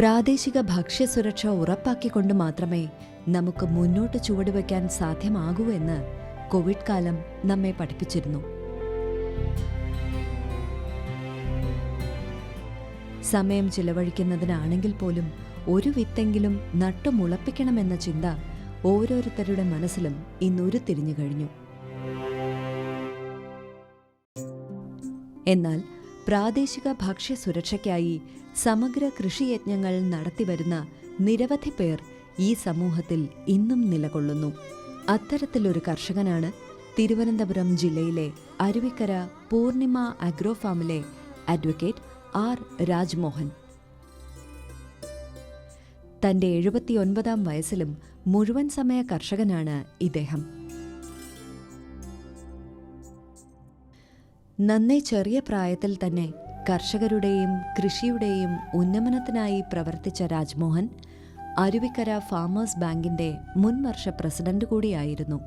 പ്രാദേശിക ഭക്ഷ്യസുരക്ഷ ഉറപ്പാക്കിക്കൊണ്ട് മാത്രമേ നമുക്ക് മുന്നോട്ട് ചുവടുവെക്കാൻ സാധ്യമാകൂ എന്ന് കോവിഡ് കാലം നമ്മെ പഠിപ്പിച്ചിരുന്നു. സമയം ചിലവഴിക്കുന്നതിനാണെങ്കിൽ പോലും ഒരു വിത്തെങ്കിലും നട്ടുമുളപ്പിക്കണമെന്ന ചിന്ത ഓരോരുത്തരുടെ മനസ്സിലും ഇന്നൊരു തിരിഞ്ഞു കഴിഞ്ഞു. എന്നാൽ പ്രാദേശിക ഭക്ഷ്യസുരക്ഷയ്ക്കായി സമഗ്ര കൃഷിയജ്ഞങ്ങൾ നടത്തിവരുന്ന നിരവധി പേർ ഈ സമൂഹത്തിൽ ഇന്നും നിലകൊള്ളുന്നു. അത്തരത്തിലൊരു കർഷകനാണ് തിരുവനന്തപുരം ജില്ലയിലെ അരുവിക്കര പൂർണിമ അഗ്രോ ഫാമിലെ അഡ്വക്കേറ്റ് ആർ രാജ്മോഹൻ. തന്റെ എഴുപത്തിയൊൻപതാം വയസ്സിലും മുഴുവൻ സമയ കർഷകനാണ് ഇദ്ദേഹം. നന്നേ ചെറിയ പ്രായത്തിൽ തന്നെ കർഷകരുടെയും കൃഷിയുടെയും ഉന്നമനത്തിനായി പ്രവർത്തിച്ച രാജ്മോഹൻ അരുവിക്കര ഫാമേഴ്സ് ബാങ്കിന്റെ മുൻ വർഷ പ്രസിഡന്റ് കൂടിയായിരുന്നു.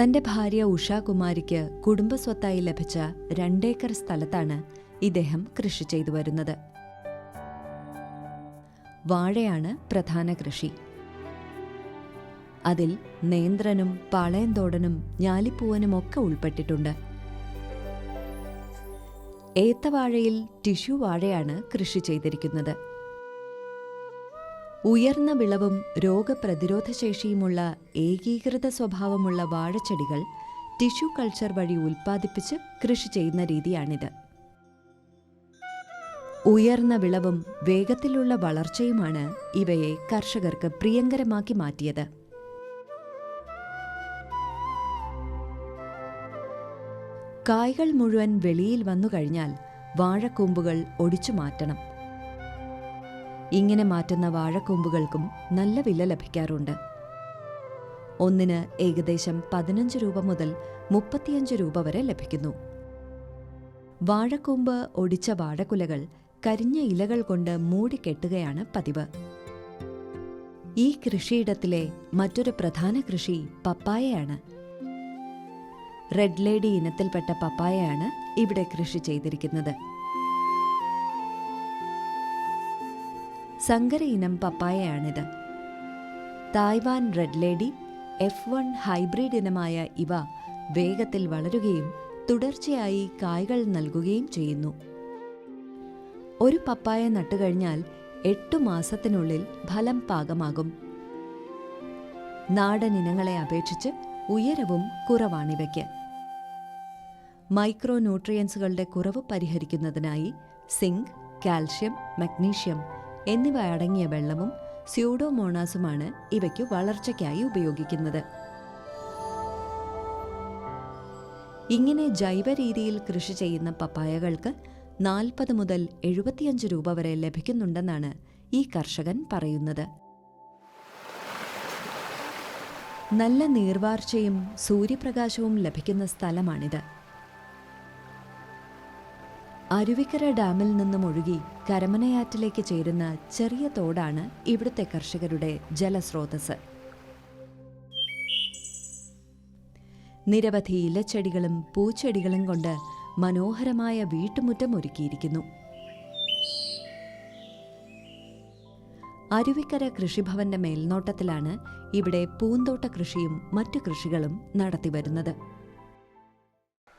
തന്റെ ഭാര്യ ഉഷാകുമാരിക്ക് കുടുംബസ്വത്തായി ലഭിച്ച രണ്ടേക്കർ സ്ഥലത്താണ് ഇദ്ദേഹം കൃഷി ചെയ്തു വരുന്നത്. വാഴയാണ് പ്രധാന കൃഷി. അതിൽ നേന്ത്രനും പാളയന്തോടനും ഞാലിപ്പൂവനുമൊക്കെ ഉൾപ്പെട്ടിട്ടുണ്ട്. ഏത്തവാഴയിൽ ടിഷ്യു വാഴയാണ് കൃഷി ചെയ്തിരിക്കുന്നത്. ഉയർന്ന വിളവും രോഗപ്രതിരോധ ശേഷിയുമുള്ള ഏകീകൃത സ്വഭാവമുള്ള വാഴച്ചെടികൾ ടിഷ്യു കൾച്ചർ വഴി ഉൽപ്പാദിപ്പിച്ച് കൃഷി ചെയ്യുന്ന രീതിയാണിത്. ഉയർന്ന വിളവും വേഗത്തിലുള്ള വളർച്ചയുമാണ് ഇവയെ കർഷകർക്ക് പ്രിയങ്കരമാക്കി മാറ്റിയത്. കായ്കൾ മുഴുവൻ വെളിയിൽ വന്നു കഴിഞ്ഞാൽ വാഴക്കൂമ്പുകൾ ഒടിച്ചു മാറ്റണം. ഇങ്ങനെ മാറ്റുന്ന വാഴക്കൂമ്പുകൾക്കും നല്ല വില ലഭിക്കാറുണ്ട്. ഒന്നിന് ഏകദേശം പതിനഞ്ച് രൂപ മുതൽ മുപ്പത്തിയഞ്ച് രൂപ വരെ ലഭിക്കുന്നു. വാഴക്കൂമ്പ് ഒടിച്ച വാഴക്കുലകൾ കരിഞ്ഞ ഇലകൾ കൊണ്ട് മൂടിക്കെട്ടുകയാണ് പതിവ്. ഈ കൃഷിയിടത്തിലെ മറ്റൊരു പ്രധാന കൃഷി പപ്പായയാണ്. റെഡ് ലേഡി ഇനത്തിൽപ്പെട്ട പപ്പായയാണ് ഇവിടെ കൃഷി ചെയ്തിരിക്കുന്നത്. സങ്കര ഇനം പപ്പായയാണിത്. Taiwan red lady F one hybrid ഇനമായ ഇവ വേഗത്തിൽ വളരുകയും തുടർച്ചയായി കായ്കൾ നൽകുകയും ചെയ്യുന്നു. ഒരു പപ്പായ നട്ടുകഴിഞ്ഞാൽ എട്ടു മാസത്തിനുള്ളിൽ ഫലം പാകമാകും. നാടൻ ഇനങ്ങളെ അപേക്ഷിച്ച് ഉയരവും കുറവാണിവയ്ക്ക്. മൈക്രോ ന്യൂട്രിയൻസുകളുടെ കുറവ് പരിഹരിക്കുന്നതിനായി സിങ്ക് കാൽഷ്യം മഗ്നീഷ്യം എന്നിവ അടങ്ങിയ വെള്ളവും സ്യൂഡോമോണാസുമാണ് ഇവയ്ക്ക് വളർച്ചയ്ക്കായി ഉപയോഗിക്കുന്നത്. ഇങ്ങനെ ജൈവ രീതിയിൽ കൃഷി ചെയ്യുന്ന പപ്പായകൾക്ക് നാൽപ്പത് മുതൽ എഴുപത്തിയഞ്ച് രൂപ വരെ ലഭിക്കുന്നുണ്ടെന്നാണ് ഈ കർഷകൻ പറയുന്നത്. നല്ല നീർവാർച്ചയും സൂര്യപ്രകാശവും ലഭിക്കുന്ന സ്ഥലമാണിത്. അരുവിക്കര ഡാമിൽ നിന്നും ഒഴുകി കരമനയാറ്റിലേക്ക് ചേരുന്ന ചെറിയ തോടാണ് ഇവിടുത്തെ കർഷകരുടെ ജലസ്രോതസ് നിരവധി ഇലച്ചെടികളും പൂച്ചെടികളും കൊണ്ട് മനോഹരമായ വീട്ടുമുറ്റം ഒരുക്കിയിരിക്കുന്നു. അരുവിക്കര കൃഷിഭവന്റെ മേൽനോട്ടത്തിലാണ് ഇവിടെ പൂന്തോട്ട കൃഷിയും മറ്റു കൃഷികളും നടത്തിവരുന്നത്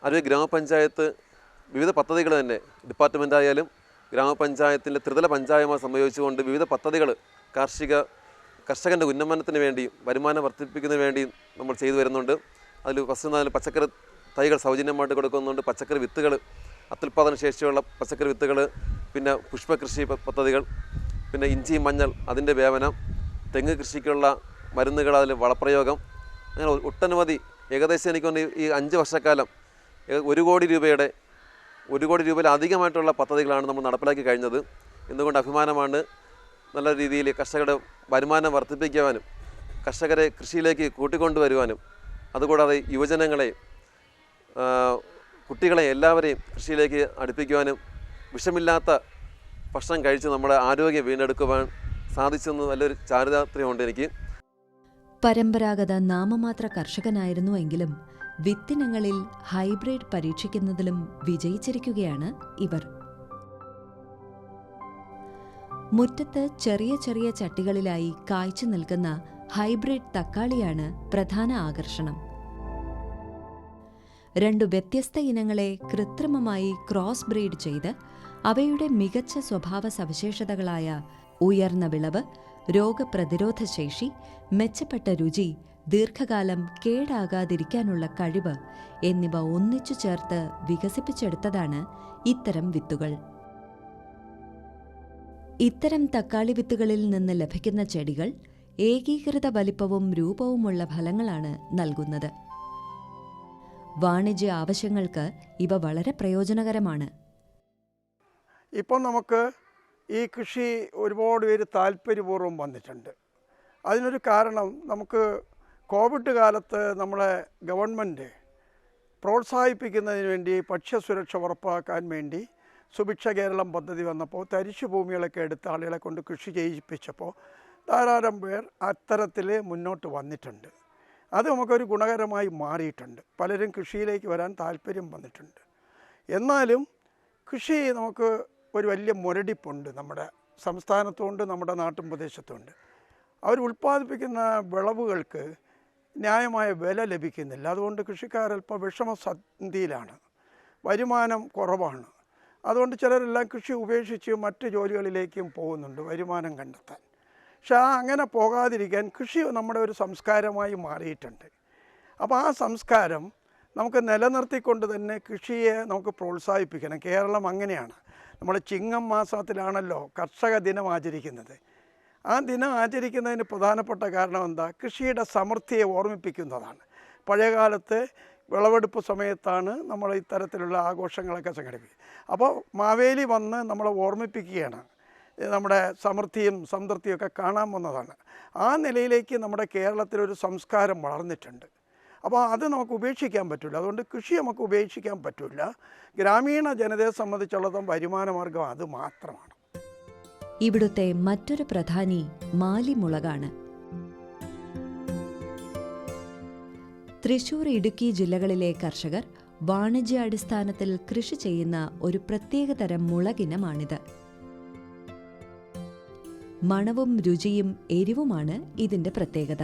അരുവി ഗ്രാമപഞ്ചായത്ത് വിവിധ പദ്ധതികൾ തന്നെ. ഡിപ്പാർട്ട്മെന്റ് ആയാലും ഗ്രാമപഞ്ചായത്തിന്റെ ത്രിതല പഞ്ചായമായി സംയോജിച്ചുകൊണ്ട് വിവിധ പദ്ധതികൾ കാർഷിക കർഷകന്റെ ഉന്നമനത്തിന് വേണ്ടിയും വരുമാനം വർദ്ധിപ്പിക്കുന്നതിന് വേണ്ടിയും നമ്മൾ ചെയ്തു വരുന്നുണ്ട്. അതിൽ ഫസ്റ്റ് പച്ചക്കറി തൈകൾ സൗജന്യമായിട്ട് കൊടുക്കുന്നുണ്ട്. പച്ചക്കറി വിത്തുകൾ അത്യുൽപാദന ശേഷിയുള്ള പച്ചക്കറി വിത്തുകൾ പിന്നെ പുഷ്പകൃഷി പദ്ധതികൾ പിന്നെ ഇഞ്ചി മഞ്ഞൾ അതിന്റെ വേവനം തെങ്ങ് കൃഷിക്കുള്ള മരുന്നുകൾ അതിൽ വളപ്രയോഗം. അങ്ങനെ ഒട്ടനവധി ഏകദേശം എനിക്ക് ഈ അഞ്ച് വർഷക്കാലം ഒരു കോടി രൂപയുടെ ഒരു കോടി രൂപയിൽ അധികമായിട്ടുള്ള പദ്ധതികളാണ് നമ്മൾ നടപ്പിലാക്കി കഴിഞ്ഞത്. എന്തുകൊണ്ട് അഭിമാനമാണ്? നല്ല രീതിയിൽ കർഷകരുടെ വരുമാനം വർദ്ധിപ്പിക്കുവാനും കർഷകരെ കൃഷിയിലേക്ക് കൂട്ടിക്കൊണ്ടുവരുവാനും അതുകൂടാതെ യുവജനങ്ങളെ കുട്ടികളെ എല്ലാവരെയും കൃഷിയിലേക്ക് അടുപ്പിക്കുവാനും വിഷമില്ലാത്ത ഭക്ഷണം കഴിച്ച് നമ്മുടെ ആരോഗ്യം വീണ്ടെടുക്കുവാൻ സാധിച്ചെന്ന് നല്ലൊരു ചാരിതാർത്ഥ്യമുണ്ട് എനിക്ക്. പരമ്പരാഗത നാമമാത്ര കർഷകനായിരുന്നുവെങ്കിലും വിത്തിനങ്ങളിൽ ഹൈബ്രിഡ് പരീക്ഷിക്കുന്നതിലും വിജയിച്ചിരിക്കുകയാണ് ഇവർ. മുറ്റത്ത് ചെറിയ ചെറിയ ചട്ടികളിലായി കായ്ച്ചു നിൽക്കുന്ന ഹൈബ്രിഡ് തക്കാളിയാണ് പ്രധാന ആകർഷണം. രണ്ടു വ്യത്യസ്ത ഇനങ്ങളെ കൃത്രിമമായി ക്രോസ് ബ്രീഡ് ചെയ്ത് അവയുടെ മികച്ച സ്വഭാവ സവിശേഷതകളായ ഉയർന്ന വിളവ് രോഗപ്രതിരോധശേഷി മെച്ചപ്പെട്ട രുചി ദീർഘകാലം കേടാകാതിരിക്കാനുള്ള കഴിവ് എന്നിവ ഒന്നിച്ചു ചേർത്ത് വികസിപ്പിച്ചെടുത്തതാണ് ഇത്തരം വിത്തുകൾ. ഇത്തരം തക്കാളി വിത്തുകളിൽ നിന്ന് ലഭിക്കുന്ന ചെടികൾ ഏകീകൃത വലിപ്പവും രൂപവുമുള്ള ഫലങ്ങളാണ് നൽകുന്നത്. വാണിജ്യ ആവശ്യങ്ങൾക്ക് ഇവ വളരെ പ്രയോജനകരമാണ്. ഇപ്പോൾ നമുക്ക് ഈ കൃഷി ഒരുപാട് പേര് താല്പര്യപൂർവം വന്നിട്ടുണ്ട്. അതിനൊരു കാരണം നമുക്ക് കോവിഡ് കാലത്ത് നമ്മളെ ഗവൺമെന്റ് പ്രോത്സാഹിപ്പിക്കുന്നതിന് വേണ്ടി ഭക്ഷ്യസുരക്ഷ ഉറപ്പാക്കാൻ വേണ്ടി സുഭിക്ഷ കേരളം പദ്ധതി വന്നപ്പോൾ തരിശു ഭൂമികളൊക്കെ എടുത്ത് ആളുകളെ കൊണ്ട് കൃഷി ചെയ്യിപ്പിച്ചപ്പോൾ ധാരാളം പേർ അത്തരത്തിൽ മുന്നോട്ട് വന്നിട്ടുണ്ട്. അത് നമുക്കൊരു ഗുണകരമായി മാറിയിട്ടുണ്ട്. പലരും കൃഷിയിലേക്ക് വരാൻ താല്പര്യം വന്നിട്ടുണ്ട്. എന്നാലും കൃഷി നമുക്ക് ഒരു വലിയ മുരടിപ്പുണ്ട് നമ്മുടെ സംസ്ഥാനത്തുണ്ട് നമ്മുടെ നാട്ടും പ്രദേശത്തുണ്ട്. അവർ ഉൽപ്പാദിപ്പിക്കുന്ന വിളവുകൾക്ക് ന്യായമായ വില ലഭിക്കുന്നില്ല. അതുകൊണ്ട് കൃഷിക്കാരൽപ്പം വിഷമസന്ധിയിലാണ്. വരുമാനം കുറവാണ്. അതുകൊണ്ട് ചിലരെല്ലാം കൃഷി ഉപേക്ഷിച്ച് മറ്റ് ജോലികളിലേക്കും പോകുന്നുണ്ട് വരുമാനം കണ്ടെത്താൻ. പക്ഷെ ആ അങ്ങനെ പോകാതിരിക്കാൻ കൃഷി നമ്മുടെ ഒരു സംസ്കാരമായി മാറിയിട്ടുണ്ട്. അപ്പോൾ ആ സംസ്കാരം നമുക്ക് നിലനിർത്തിക്കൊണ്ട് തന്നെ കൃഷിയെ നമുക്ക് പ്രോത്സാഹിപ്പിക്കണം. കേരളം അങ്ങനെയാണ്. നമ്മൾ ചിങ്ങം മാസത്തിലാണല്ലോ കർഷക ദിനം ആചരിക്കുന്നത്. ആ ദിനം ആചരിക്കുന്നതിന് പ്രധാനപ്പെട്ട കാരണം എന്താ? കൃഷിയുടെ സമൃദ്ധിയെ ഓർമ്മിപ്പിക്കുന്നതാണ്. പഴയകാലത്ത് വിളവെടുപ്പ് സമയത്താണ് നമ്മൾ ഇത്തരത്തിലുള്ള ആഘോഷങ്ങളൊക്കെ സംഘടിപ്പിക്കുക. അപ്പോൾ മാവേലി വന്ന് നമ്മളെ ഓർമ്മിപ്പിക്കുകയാണ്. നമ്മുടെ സമൃദ്ധിയും സംതൃപ്തിയൊക്കെ കാണാൻ വന്നതാണ്. ആ നിലയിലേക്ക് നമ്മുടെ കേരളത്തിലൊരു സംസ്കാരം വളർന്നിട്ടുണ്ട്. അപ്പോൾ അത് നമുക്ക് ഉപേക്ഷിക്കാൻ പറ്റില്ല. അതുകൊണ്ട് കൃഷി നമുക്ക് ഉപേക്ഷിക്കാൻ പറ്റില്ല. ഗ്രാമീണ ജനതയെ സംബന്ധിച്ചുള്ളതും വരുമാന മാർഗം അത് മാത്രമാണ്. ഇവിടുത്തെ മറ്റൊരു പ്രധാനി മാലിമുളകാണ്. തൃശൂർ ഇടുക്കി ജില്ലകളിലെ കർഷകർ വാണിജ്യാടിസ്ഥാനത്തിൽ കൃഷി ചെയ്യുന്ന ഒരു പ്രത്യേകതരം മുളകിനമാണിത്. മണവും രുചിയും എരിവുമാണ് ഇതിന്റെ പ്രത്യേകത.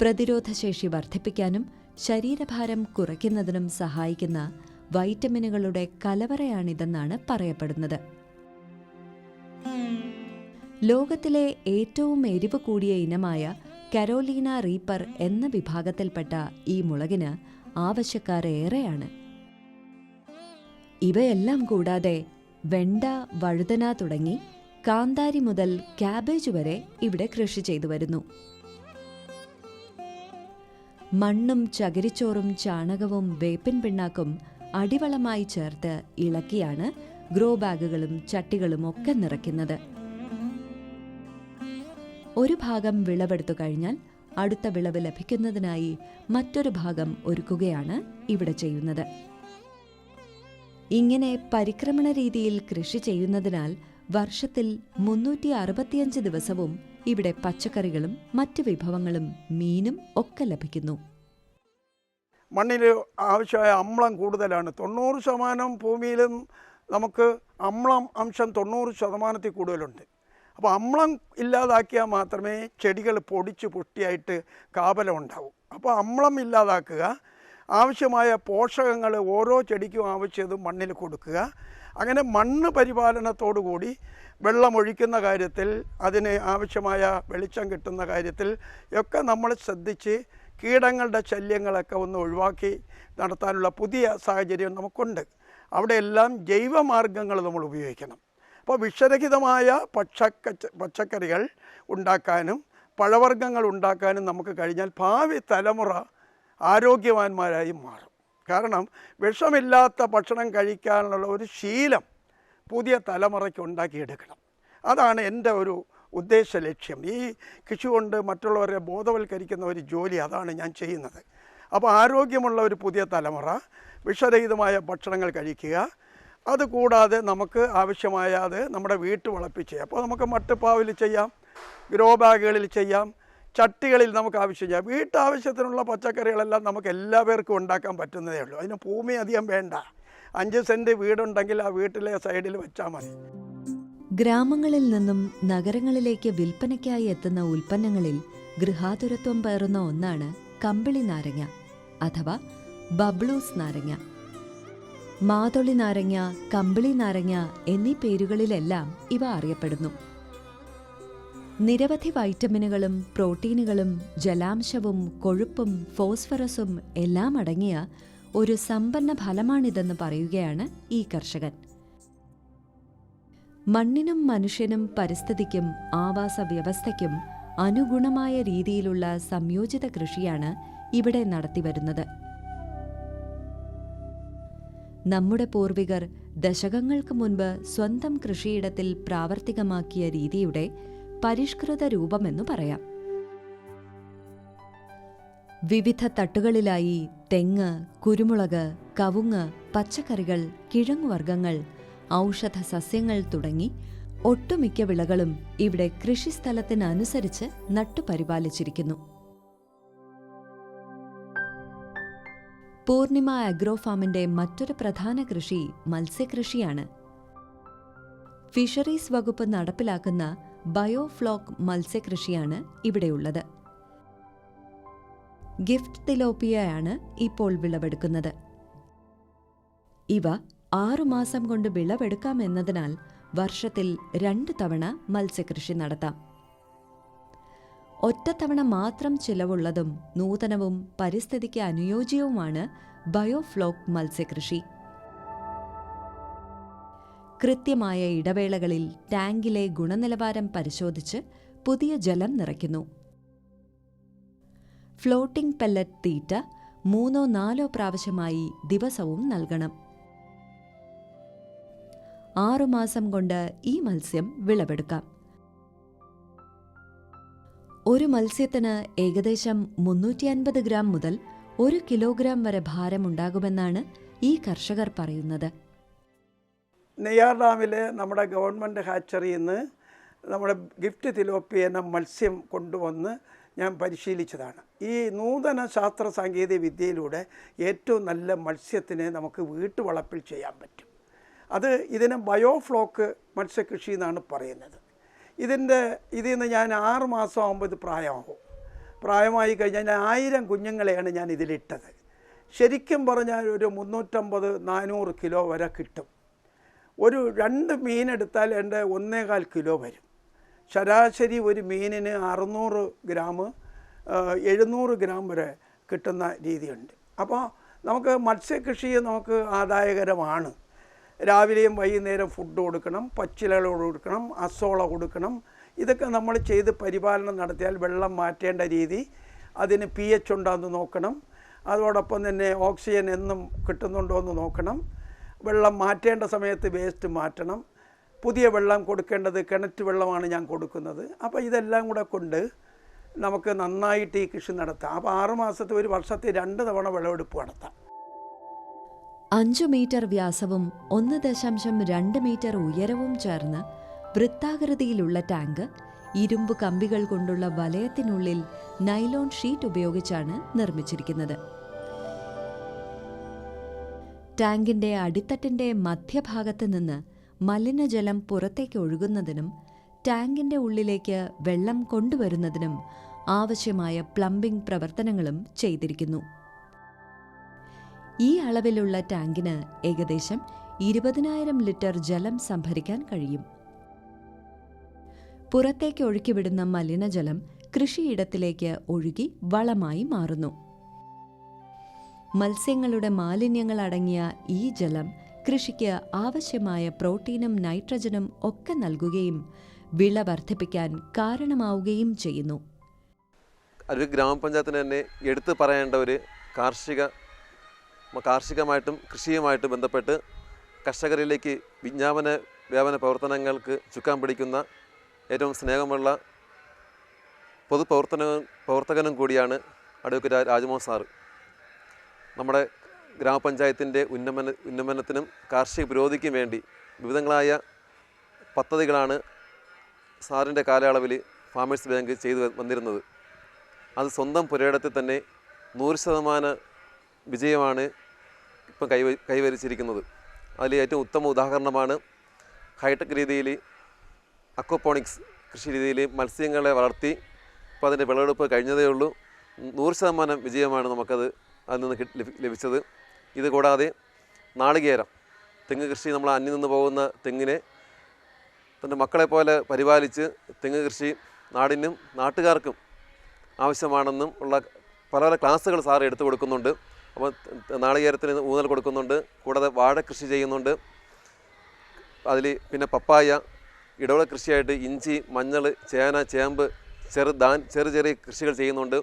പ്രതിരോധശേഷി വർദ്ധിപ്പിക്കാനും ശരീരഭാരം കുറയ്ക്കുന്നതിനും സഹായിക്കുന്ന വൈറ്റമിനുകളുടെ കലവറയാണിതെന്നാണ് പറയപ്പെടുന്നത്. ലോകത്തിലെ ഏറ്റവും എരിവ് കൂടിയ ഇനമായ കരോലീന റീപ്പർ എന്ന വിഭാഗത്തിൽപ്പെട്ട ഈ മുളകിന് ആവശ്യക്കാരേറെയാണ്. ഇവയെല്ലാം കൂടാതെ വെണ്ട വഴുതന തുടങ്ങി കാന്താരി മുതൽ കാബേജ് വരെ ഇവിടെ കൃഷി ചെയ്തു വരുന്നു. മണ്ണും ചകിരിച്ചോറും ചാണകവും വേപ്പിൻ പിണ്ണാക്കും അടിവളമായി ചേർത്ത് ഇളക്കിയാണ് ഗ്രോ ബാഗുകളും ചട്ടികളും ഒക്കെ നിറയ്ക്കുന്നത്. ഒരു ഭാഗം വിളവെടുത്തു കഴിഞ്ഞാൽ അടുത്ത വിളവ് ലഭിക്കുന്നതിനായി മറ്റൊരു ഭാഗം ഒരുക്കുകയാണ് ഇവിടെ ചെയ്യുന്നത്. ഇങ്ങനെ പരിക്രമണ രീതിയിൽ കൃഷി ചെയ്യുന്നതിനാൽ വർഷത്തിൽ മുന്നൂറ്റി അറുപത്തിയഞ്ച് ദിവസവും ഇവിടെ പച്ചക്കറികളും മറ്റ് വിഭവങ്ങളും മീനും ഒക്കെ ലഭിക്കുന്നു. മണ്ണിൽ ആവശ്യമായ അമ്ലം കൂടുതലാണ്. തൊണ്ണൂറ് ശതമാനം ഭൂമിയിലും നമുക്ക് അമ്ലം അംശം തൊണ്ണൂറ് ശതമാനത്തിൽ കൂടുതലുണ്ട്. അപ്പോൾ അമ്ലം ഇല്ലാതാക്കിയാൽ മാത്രമേ ചെടികൾ പൊടിച്ച് പൊട്ടിയായിട്ട് കാബലം ഉണ്ടാവും. അപ്പോൾ അമ്ലം ഇല്ലാതാക്കുക ആവശ്യമായ പോഷകങ്ങൾ ഓരോ ചെടിക്കും ആവശ്യതും മണ്ണിൽ കൊടുക്കുക. അങ്ങനെ മണ്ണ് പരിപാലനത്തോടുകൂടി വെള്ളമൊഴിക്കുന്ന കാര്യത്തിൽ അതിന് ആവശ്യമായ വെളിച്ചം കിട്ടുന്ന കാര്യത്തിൽ ഒക്കെ നമ്മൾ ശ്രദ്ധിച്ച് കീടങ്ങളുടെ ശല്യങ്ങളൊക്കെ ഒന്ന് ഒഴിവാക്കി നടത്താനുള്ള പുതിയ സാഹചര്യം നമുക്കുണ്ട്. അവിടെയെല്ലാം ജൈവമാർഗങ്ങൾ നമ്മൾ ഉപയോഗിക്കണം. അപ്പോൾ വിഷരഹിതമായ പച്ചക്ക പച്ചക്കറികൾ ഉണ്ടാക്കാനും പഴവർഗങ്ങൾ ഉണ്ടാക്കാനും നമുക്ക് കഴിഞ്ഞാൽ ഭാവി തലമുറ ആരോഗ്യവാന്മാരായി മാറും. കാരണം വിഷമില്ലാത്ത ഭക്ഷണം കഴിക്കാനുള്ള ഒരു ശീലം പുതിയ തലമുറയ്ക്ക് ഉണ്ടാക്കിയെടുക്കണം. അതാണ് എന്റെ ഒരു ഉദ്ദേശ ലക്ഷ്യം. ഈ കൃഷി കൊണ്ട് മറ്റുള്ളവരെ ബോധവൽക്കരിക്കുന്ന ഒരു ജോലി അതാണ് ഞാൻ ചെയ്യുന്നത്. അപ്പോൾ ആരോഗ്യമുള്ള ഒരു പുതിയ തലമുറ വിഷരഹിതമായ ഭക്ഷണങ്ങൾ കഴിക്കുക അതുകൂടാതെ നമുക്ക് ആവശ്യമായ അത് നമ്മുടെ വീട്ടു വളപ്പിച്ച് അപ്പോൾ നമുക്ക് മട്ടുപ്പാവിൽ ചെയ്യാം ഗ്രോ ബാഗുകളിൽ ചെയ്യാം ചട്ടികളിൽ നമുക്ക് ആവശ്യം ചെയ്യാം. വീട്ടാവശ്യത്തിനുള്ള പച്ചക്കറികളെല്ലാം നമുക്ക് എല്ലാ പേർക്കും ഉണ്ടാക്കാൻ പറ്റുന്നതേ ഉള്ളൂ. അതിന് ഭൂമി അധികം വേണ്ട. അഞ്ച് സെന്റ് വീടുണ്ടെങ്കിൽ ആ വീട്ടിലെ സൈഡിൽ വെച്ചാൽ മതി. ഗ്രാമങ്ങളിൽ നിന്നും നഗരങ്ങളിലേക്ക് വിൽപ്പനയ്ക്കായി എത്തുന്ന ഉൽപ്പന്നങ്ങളിൽ ഗൃഹാതുരത്വം പേറുന്ന ഒന്നാണ് കമ്പിളി നാരങ്ങ അഥവാ ബബ്ലൂസ് നാരങ്ങ. മാതൊളി നാരങ്ങ കമ്പിളി നാരങ്ങ എന്നീ പേരുകളിലെല്ലാം ഇവ അറിയപ്പെടുന്നു. നിരവധി വൈറ്റമിനുകളും പ്രോട്ടീനുകളും ജലാംശവും കൊഴുപ്പും ഫോസ്ഫറസും എല്ലാം അടങ്ങിയ ഒരു സമ്പന്ന ഫലമാണിതെന്ന് പറയുകയാണ് ഈ കർഷകൻ. മണ്ണിനും മനുഷ്യനും പരിസ്ഥിതിക്കും ആവാസ വ്യവസ്ഥയ്ക്കും അനുഗുണമായ രീതിയിലുള്ള സംയോജിത കൃഷിയാണ് ഇവിടെ നടത്തിവരുന്നത്. നമ്മുടെ പൂർവികർ ദശകങ്ങൾക്ക് മുൻപ് സ്വന്തം കൃഷിയിടത്തിൽ പ്രാവർത്തികമാക്കിയ രീതിയുടെ പരിഷ്കൃത രൂപമെന്നു പറയാം. വിവിധ തട്ടുകളിലായി തെങ്ങ് കുരുമുളക് കവുങ്ങ് പച്ചക്കറികൾ കിഴങ്ങുവർഗങ്ങൾ ഔഷധ സസ്യങ്ങൾ തുടങ്ങി ഒട്ടുമിക്ക വിളകളും ഇവിടെ കൃഷിസ്ഥലത്തിനനുസരിച്ച് നട്ടുപരിപാലിച്ചിരിക്കുന്നു. പൂർണിമ അഗ്രോ ഫാമിന്റെ മറ്റൊരു പ്രധാന കൃഷി മത്സ്യകൃഷിയാണ്. ഫിഷറീസ് വകുപ്പ് നടപ്പിലാക്കുന്ന ബയോഫ്ലോക്ക് മത്സ്യകൃഷിയാണ് ഇവിടെയുള്ളത്. ഗിഫ്റ്റ് തിലോപ്പിയയാണ് ഇപ്പോൾ വിളവെടുക്കുന്നത്. ഇവ ആറുമാസം കൊണ്ട് വിളവെടുക്കാമെന്നതിനാൽ വർഷത്തിൽ രണ്ട് തവണ മത്സ്യകൃഷി നടത്താം. ഒറ്റത്തവണ മാത്രം ചിലവുള്ളതും നൂതനവും പരിസ്ഥിതിക്ക് അനുയോജ്യവുമാണ് ബയോഫ്ലോക്ക് മത്സ്യകൃഷി. കൃത്യമായ ഇടവേളകളിൽ ടാങ്കിലെ ഗുണനിലവാരം പരിശോധിച്ച് പുതിയ ജലം നിറയ്ക്കുന്നു. ഫ്ലോട്ടിംഗ് പെല്ലറ്റ് തീറ്റ മൂന്നോ നാലോ പ്രാവശ്യമായി ദിവസവും നൽകണം. ആറുമാസം കൊണ്ട് ഈ മത്സ്യം വിളവെടുക്കാം. ഒരു മത്സ്യത്തിന് ഏകദേശം മുന്നൂറ്റി അൻപത് ഗ്രാം മുതൽ ഒരു കിലോഗ്രാം വരെ ഭാരമുണ്ടാകുമെന്നാണ് ഈ കർഷകർ പറയുന്നത്. നെയ്യാർ ഡാമിലെ നമ്മുടെ ഗവൺമെന്റ് ഹാച്ചറിയിൽ നിന്ന് നമ്മുടെ ഗിഫ്റ്റ് തിലോപ്പി എന്ന മത്സ്യം കൊണ്ടുവന്ന് ഞാൻ പരിശീലിച്ചതാണ്. ഈ നൂതന ശാസ്ത്ര സാങ്കേതിക വിദ്യയിലൂടെ ഏറ്റവും നല്ല മത്സ്യത്തിനെ നമുക്ക് വീട്ടുവളപ്പിൽ ചെയ്യാൻ പറ്റും. അത് ഇതിന് ബയോഫ്ലോക്ക് മത്സ്യകൃഷി എന്നാണ് പറയുന്നത്. ഇതിന്റെ ഇതിൽ നിന്ന് ഞാൻ ആറ് മാസം ആകുമ്പോൾ ഇത് പ്രായമാകും. പ്രായമായി കഴിഞ്ഞാൽ ഞാൻ ആയിരം കുഞ്ഞുങ്ങളെയാണ് ഞാൻ ഇതിലിട്ടത്. ശരിക്കും പറഞ്ഞാൽ ഒരു മുന്നൂറ്റമ്പത് നാനൂറ് കിലോ വരെ കിട്ടും. ഒരു രണ്ട് മീനെടുത്താൽ എന്റെ ഒന്നേകാൽ കിലോ വരും. ശരാശരി ഒരു മീനിന് അറുന്നൂറ് ഗ്രാം എഴുന്നൂറ് ഗ്രാം വരെ കിട്ടുന്ന രീതിയുണ്ട്. അപ്പോൾ നമുക്ക് മത്സ്യകൃഷി നമുക്ക് ആദായകരമാണ്. രാവിലെയും വൈകുന്നേരം ഫുഡ് കൊടുക്കണം പച്ചിലകൾ കൊടുക്കണം അസോള കൊടുക്കണം. ഇതൊക്കെ നമ്മൾ ചെയ്ത് പരിപാലനം നടത്തിയാൽ വെള്ളം മാറ്റേണ്ട രീതി അതിന് പി എച്ച് ഉണ്ടോയെന്ന് നോക്കണം. അതോടൊപ്പം തന്നെ ഓക്സിജൻ എന്നും കിട്ടുന്നുണ്ടോ എന്ന് നോക്കണം. വെള്ളം മാറ്റേണ്ട സമയത്ത് വേസ്റ്റ് മാറ്റണം. പുതിയ വെള്ളം കൊടുക്കേണ്ടത് കിണറ്റ് വെള്ളമാണ് ഞാൻ കൊടുക്കുന്നത്. അപ്പോൾ ഇതെല്ലാം കൂടെ കൊണ്ട് നമുക്ക് നന്നായിട്ട് ഈ കൃഷി നടത്താം. അപ്പോൾ ആറുമാസത്തെ ഒരു വർഷത്തെ രണ്ട് തവണ വിളവെടുപ്പ് നടത്താം. അഞ്ചു മീറ്റർ വ്യാസവും ഒന്ന് ദശാംശം രണ്ട് മീറ്റർ ഉയരവും ചേർന്ന് വൃത്താകൃതിയിലുള്ള ടാങ്ക് ഇരുമ്പ് കമ്പികൾ കൊണ്ടുള്ള വലയത്തിനുള്ളിൽ നൈലോൺ ഷീറ്റ് ഉപയോഗിച്ചാണ് നിർമ്മിച്ചിരിക്കുന്നത്. ടാങ്കിന്റെ അടിത്തട്ടിന്റെ മധ്യഭാഗത്ത് നിന്ന് മലിനജലം പുറത്തേക്ക് ഒഴുകുന്നതിനും ടാങ്കിന്റെ ഉള്ളിലേക്ക് വെള്ളം കൊണ്ടുവരുന്നതിനും ആവശ്യമായ പ്ലംബിംഗ് പ്രവർത്തനങ്ങളും ചെയ്തിരിക്കുന്നു. ഈ അളവിലുള്ള ടാങ്കിന് ഏകദേശം ഇരുപതിനായിരം ലിറ്റർ ജലം സംഭരിക്കാൻ കഴിയും. പുറത്തേക്ക് ഒഴുക്കിവിടുന്ന മലിനജലം കൃഷിയിടത്തിലേക്ക് ഒഴുകി വളമായി മാറുന്നു. മത്സ്യങ്ങളുടെ മാലിന്യങ്ങൾ അടങ്ങിയ ഈ ജലം കൃഷിക്ക് ആവശ്യമായ പ്രോട്ടീനും നൈട്രജനും ഒക്കെ നൽകുകയും വിള വർദ്ധിപ്പിക്കാൻ കാരണമാവുകയും ചെയ്യുന്നു. ഒരു ഗ്രാമപഞ്ചായത്തിന് തന്നെ എടുത്തു പറയേണ്ട ഒരു കാർഷിക കാർഷികമായിട്ടും കൃഷിയുമായിട്ട് ബന്ധപ്പെട്ട് കർഷകരിലേക്ക് വിജ്ഞാപന വ്യാപന പ്രവർത്തനങ്ങൾക്ക് ചുക്കാൻ പിടിക്കുന്ന ഏറ്റവും സ്നേഹമുള്ള പൊതുപ്രവർത്തന പ്രവർത്തകനും കൂടിയാണ് അഡ്വക്കേറ്റ് രാജ്മോഹൻ സാറ്. നമ്മുടെ ഗ്രാമപഞ്ചായത്തിന്റെ ഉന്നമന ഉന്നമനത്തിനും കാർഷിക പുരോഗതിക്കും വേണ്ടി വിവിധങ്ങളായ പദ്ധതികളാണ് സാറിന്റെ കാലയളവിൽ ഫാമേഴ്സ് ബാങ്ക് ചെയ്തു വന്നിരുന്നത്. അത് സ്വന്തം പുരയിടത്തിൽ തന്നെ നൂറ് ശതമാന വിജയമാണ് ഇപ്പം കൈവ കൈവരിച്ചിരിക്കുന്നത്. അതിൽ ഏറ്റവും ഉത്തമ ഉദാഹരണമാണ് ഹൈടെക് രീതിയിൽ അക്വപോണിക്സ് കൃഷി രീതിയിൽ മത്സ്യങ്ങളെ വളർത്തി ഇപ്പോൾ അതിന്റെ വിളവെടുപ്പ് കഴിഞ്ഞതേ ഉള്ളൂ. നൂറ് ശതമാനം വിജയമാണ് നമുക്കത് അതിൽ നിന്ന് ലഭിച്ചത്. ഇത് കൂടാതെ നാളികേരം. തെങ്ങ് കൃഷി നമ്മൾ അന്യം നിന്ന് പോകുന്ന തെങ്ങിനെ തന്റെ മക്കളെ പോലെ പരിപാലിച്ച് തെങ്ങ് കൃഷി നാടിനും നാട്ടുകാർക്കും ആവശ്യമാണെന്നും ഉള്ള പല പല ക്ലാസ്സുകൾ സാർ എടുത്തു കൊടുക്കുന്നുണ്ട്. അപ്പോൾ നാളികേരത്തിന് ഊന്നൽ കൊടുക്കുന്നുണ്ട്. കൂടാതെ വാഴ കൃഷി ചെയ്യുന്നുണ്ട്. അതിൽ പിന്നെ പപ്പായ ഇടവിള കൃഷിയായിട്ട് ഇഞ്ചി മഞ്ഞൾ ചേന ചേമ്പ് ചെറു ധാൻ ചെറു ചെറിയ കൃഷികൾ ചെയ്യുന്നുണ്ട്.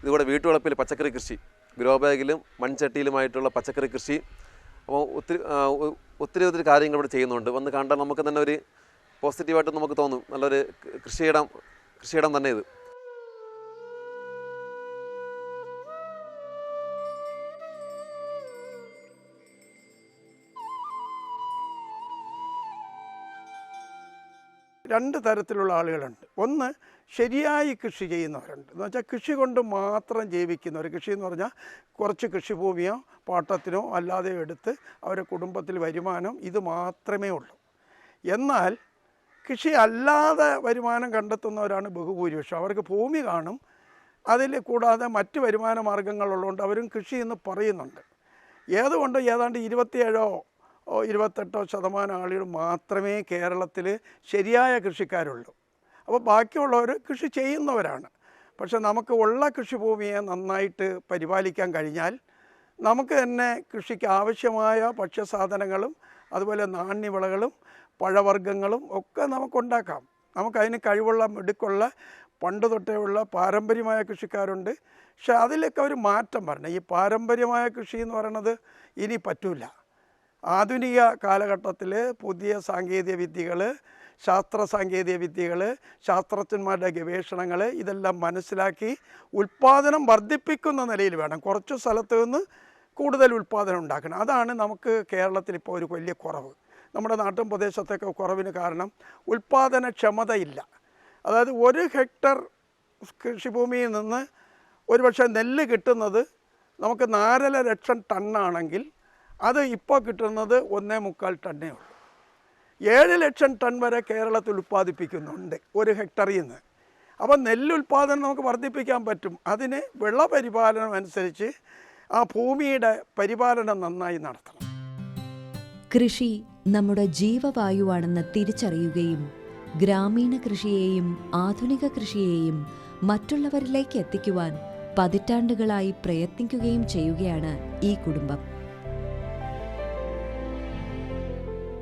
ഇതുകൂടെ വീട്ടുവളപ്പിൽ പച്ചക്കറി കൃഷി ഗ്രോ ബാഗിലും മൺചട്ടിയിലുമായിട്ടുള്ള പച്ചക്കറി കൃഷി. അപ്പോൾ ഒത്തിരി ഒത്തിരി ഒത്തിരി കാര്യങ്ങൾ ഇവിടെ ചെയ്യുന്നുണ്ട്. വന്ന് കണ്ടാൽ നമുക്ക് തന്നെ ഒരു പോസിറ്റീവായിട്ട് നമുക്ക് തോന്നും. നല്ലൊരു കൃഷിയിടം കൃഷിയിടം തന്നെ ഇത്. രണ്ട് തരത്തിലുള്ള ആളുകളുണ്ട്. ഒന്ന് ശരിയായി കൃഷി ചെയ്യുന്നവരുണ്ട്. എന്ന് വെച്ചാൽ കൃഷി കൊണ്ട് മാത്രം ജീവിക്കുന്നവർ കൃഷി എന്ന് പറഞ്ഞാൽ കുറച്ച് കൃഷിഭൂമിയോ പാട്ടത്തിനോ അല്ലാതെ എടുത്ത് അവരെ കുടുംബത്തിൽ വരുമാനം ഇത് മാത്രമേ ഉള്ളൂ. എന്നാൽ കൃഷി അല്ലാതെ വരുമാനം കണ്ടെത്തുന്നവരാണ് ബഹുഭൂരിപക്ഷം. അവർക്ക് ഭൂമി കാണും. അതിൽ കൂടാതെ മറ്റ് വരുമാന മാർഗങ്ങളുള്ളതുകൊണ്ട് അവരും കൃഷി എന്ന് പറയുന്നുണ്ട്. ഏതുകൊണ്ട് ഏതാണ്ട് ഇരുപത്തിയേഴോ ഇരുപത്തെട്ടോ ശതമാനം ആളുകൾ മാത്രമേ കേരളത്തിൽ ശരിയായ കൃഷിക്കാരുള്ളൂ. അപ്പോൾ ബാക്കിയുള്ളവർ കൃഷി ചെയ്യുന്നവരാണ്. പക്ഷെ നമുക്ക് ഉള്ള കൃഷിഭൂമിയെ നന്നായിട്ട് പരിപാലിക്കാൻ കഴിഞ്ഞാൽ നമുക്ക് തന്നെ കൃഷിക്ക് ആവശ്യമായ ഭക്ഷ്യസാധനങ്ങളും അതുപോലെ നാണ്യവിളകളും പഴവർഗങ്ങളും ഒക്കെ നമുക്കുണ്ടാക്കാം. നമുക്കതിന് കഴിവുള്ള മിടുക്കുള്ള പണ്ട് തൊട്ടേ ഉള്ള പാരമ്പര്യമായ കൃഷിക്കാരുണ്ട്. പക്ഷെ അതിലൊക്കെ ഒരു മാറ്റം പറഞ്ഞു ഈ പാരമ്പര്യമായ കൃഷി എന്ന് പറയണത് ഇനി പറ്റൂല. ആധുനിക കാലഘട്ടത്തിൽ പുതിയ സാങ്കേതിക വിദ്യകൾ ശാസ്ത്ര സാങ്കേതിക വിദ്യകൾ ശാസ്ത്രജ്ഞന്മാരുടെ ഗവേഷണങ്ങൾ ഇതെല്ലാം മനസ്സിലാക്കി ഉൽപ്പാദനം വർദ്ധിപ്പിക്കുന്ന നിലയിൽ വേണം. കുറച്ച് സ്ഥലത്ത് നിന്ന് കൂടുതൽ ഉൽപ്പാദനം ഉണ്ടാക്കണം. അതാണ് നമുക്ക് കേരളത്തിൽ ഇപ്പോൾ ഒരു വലിയ കുറവ്. നമ്മുടെ നാട്ടും പ്രദേശത്തൊക്കെ കുറവിന് കാരണം ഉൽപ്പാദനക്ഷമതയില്ല. അതായത് ഒരു ഹെക്ടർ കൃഷിഭൂമിയിൽ നിന്ന് ഒരുപക്ഷെ നെല്ല് കിട്ടുന്നത് നമുക്ക് നാലര ലക്ഷം ടണ്ണാണെങ്കിൽ അത് ഇപ്പോൾ കിട്ടുന്നത് ഒന്നേ മുക്കാൽ ടണ്ണേ ഉള്ളൂ. ഏഴ് ലക്ഷം ടൺ വരെ കേരളത്തിൽ ഉൽപ്പാദിപ്പിക്കുന്നുണ്ട് ഒരു ഹെക്ടറിൽ നിന്ന് നെല്ല് ഉൽപ്പാദനം നമുക്ക് വർദ്ധിപ്പിക്കാൻ പറ്റും. അതിന് വെള്ളപരിപാലനം അനുസരിച്ച് ആ ഭൂമിയുടെ പരിപാലനം നന്നായി നടത്തണം. കൃഷി നമ്മുടെ ജീവവായുവാണെന്ന് തിരിച്ചറിയുകയും ഗ്രാമീണ കൃഷിയെയും ആധുനിക കൃഷിയെയും മറ്റുള്ളവരിലേക്ക് എത്തിക്കുവാൻ പതിറ്റാണ്ടുകളായി പ്രയത്നിക്കുകയും ചെയ്യുകയാണ് ഈ കുടുംബം.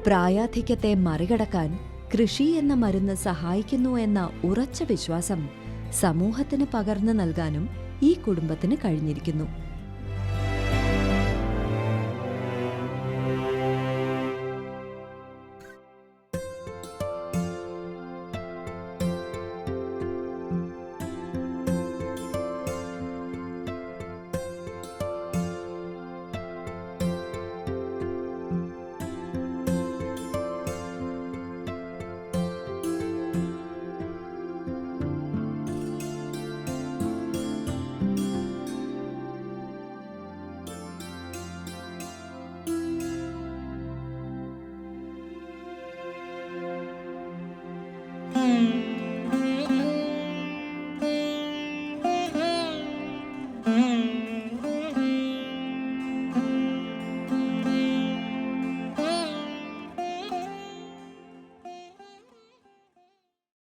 പ്രായാധിക്യത്തെ മറികടക്കാൻ കൃഷി എന്ന മരുന്ന് സഹായിക്കുന്നു എന്ന ഉറച്ച വിശ്വാസം സമൂഹത്തിന് പകർന്നു നൽകാനും ഈ കുടുംബത്തിന് കഴിഞ്ഞിരിക്കുന്നു.